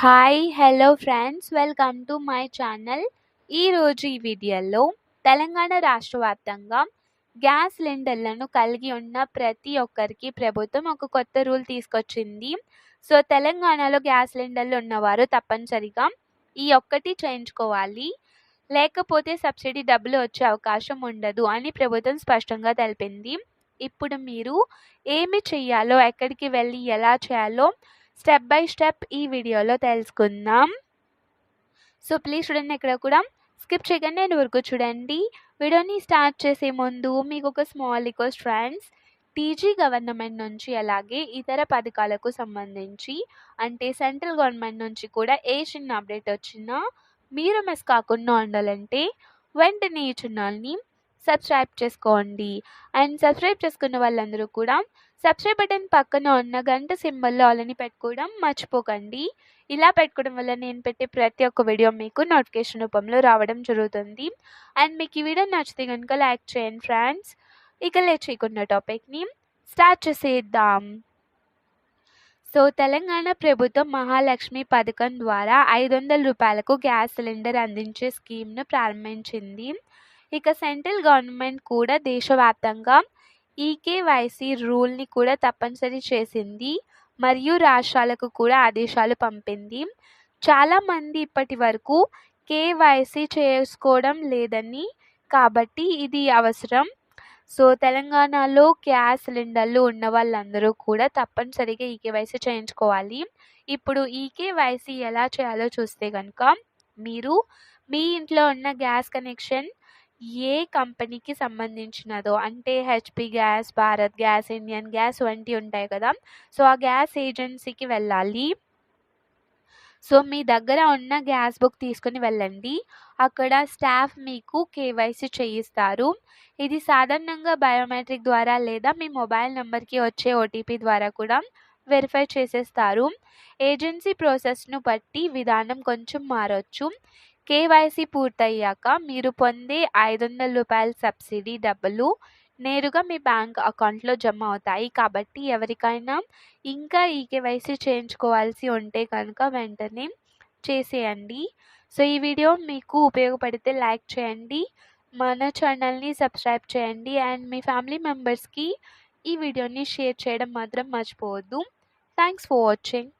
Hi hello friends welcome to my channel ఈరోజు ఈ వీడియోలో తెలంగాణ రాష్ట్ర వ్యాప్తంగా గ్యాస్ సిలిండర్లను కలిగి ఉన్న ప్రతి ఒక్కరికి ప్రభుత్వం ఒక కొత్త రూల్ తీసుకొచ్చింది. సో తెలంగాణలో గ్యాస్ సిలిండర్లు ఉన్నవారు తప్పనిసరిగా ఈ ఒక్కటి చేయించుకోవాలి. లేకపోతే సబ్సిడీ డబ్బులు వచ్చే అవకాశం ఉండదు అని ప్రభుత్వం స్పష్టంగా తెలిపింది. ఇప్పుడు మీరు ఏమి చేయాలో ఎక్కడికి వెళ్ళి ఎలా చేయాలో స్టెప్ బై స్టెప్ ఈ వీడియోలో తెలుసుకుందాం. సో ప్లీజ్ చూడండి ఇక్కడ కూడా స్కిప్ చేయకండి. నేను వరకు చూడండి. వీడియోని స్టార్ట్ చేసే ముందు మీకు ఒక small request friends TG government నుంచి అలాగే ఇతర పథకాలకు సంబంధించి అంటే సెంట్రల్ గవర్నమెంట్ నుంచి కూడా ఏ చిన్న అప్డేట్ వచ్చినా మీరు మిస్ కాకుండా ఉండాలంటే వెంటనే ఈ ఛానల్ని సబ్స్క్రైబ్ చేసుకోండి. అండ్ సబ్స్క్రైబ్ చేసుకున్న వాళ్ళందరూ కూడా సబ్స్క్రైబ్ బటన్ పక్కన ఉన్న గంట సింబల్లో ఆలని పెట్టుకోవడం మర్చిపోకండి. ఇలా పెట్టుకోవడం వల్ల నేను పెట్టే ప్రతి ఒక్క వీడియో మీకు నోటిఫికేషన్ రూపంలో రావడం జరుగుతుంది. అండ్ మీకు ఈ వీడియో నచ్చితే కనుక లైక్ చేయండి ఫ్రెండ్స్ ఇక లేట్ టాపిక్ని స్టార్ట్ చేసేద్దాం. సో తెలంగాణ ప్రభుత్వం మహాలక్ష్మి పథకం ద్వారా ఐదు వందల రూపాయలకు గ్యాస్ సిలిండర్ అందించే స్కీమ్ను ప్రారంభించింది. ఇక సెంట్రల్ గవర్నమెంట్ కూడా దేశవ్యాప్తంగా ఈకేవైసీ రూల్ని కూడా తప్పనిసరి చేసింది మరియు రాష్ట్రాలకు కూడా ఆదేశాలు పంపింది. చాలామంది ఇప్పటి వరకు కేవైసీ చేసుకోవడం లేదని కాబట్టి ఇది అవసరం. సో తెలంగాణలో గ్యాస్ సిలిండర్లు ఉన్న వాళ్ళందరూ కూడా తప్పనిసరిగా ఈకేవైసీ చేయించుకోవాలి. ఇప్పుడు ఈకేవైసీ ఎలా చేయాలో చూస్తే కనుక మీరు మీ ఇంట్లో ఉన్న గ్యాస్ కనెక్షన్ ఏ కంపెనీకి సంబంధించినదో అంటే HP gas Bharat gas Indian gas వంటి ఉంటాయి కదా. సో ఆ గ్యాస్ ఏజెన్సీకి వెళ్ళాలి. సో మీ దగ్గర ఉన్న గ్యాస్ బుక్ తీసుకుని వెళ్ళండి. అక్కడ స్టాఫ్ మీకు కేవైసీ చేయిస్తారు. ఇది సాధారణంగా బయోమెట్రిక్ ద్వారా లేదా మీ మొబైల్ నెంబర్కి వచ్చే ఓటీపీ ద్వారా కూడా వెరిఫై చేసేస్తారు. ఏజెన్సీ ప్రాసెస్ను బట్టి విధానం కొంచెం మారచ్చు. కేవైసీ పూర్తయ్యాక మీరు పొందే ఐదు వందల రూపాయల సబ్సిడీ డబ్బులు నేరుగా మీ బ్యాంక్ అకౌంట్లో జమ అవుతాయి. కాబట్టి ఎవరికైనా ఇంకా ఈ కేవైసీ చేయించుకోవాల్సి ఉంటే కనుక వెంటనే చేసేయండి. సో ఈ వీడియో మీకు ఉపయోగపడితే లైక్ చేయండి. మన ఛానల్ని సబ్స్క్రైబ్ చేయండి. అండ్ మీ ఫ్యామిలీ మెంబర్స్కి ఈ వీడియోని షేర్ చేయడం మాత్రం మర్చిపోవద్దు. Thanks for watching.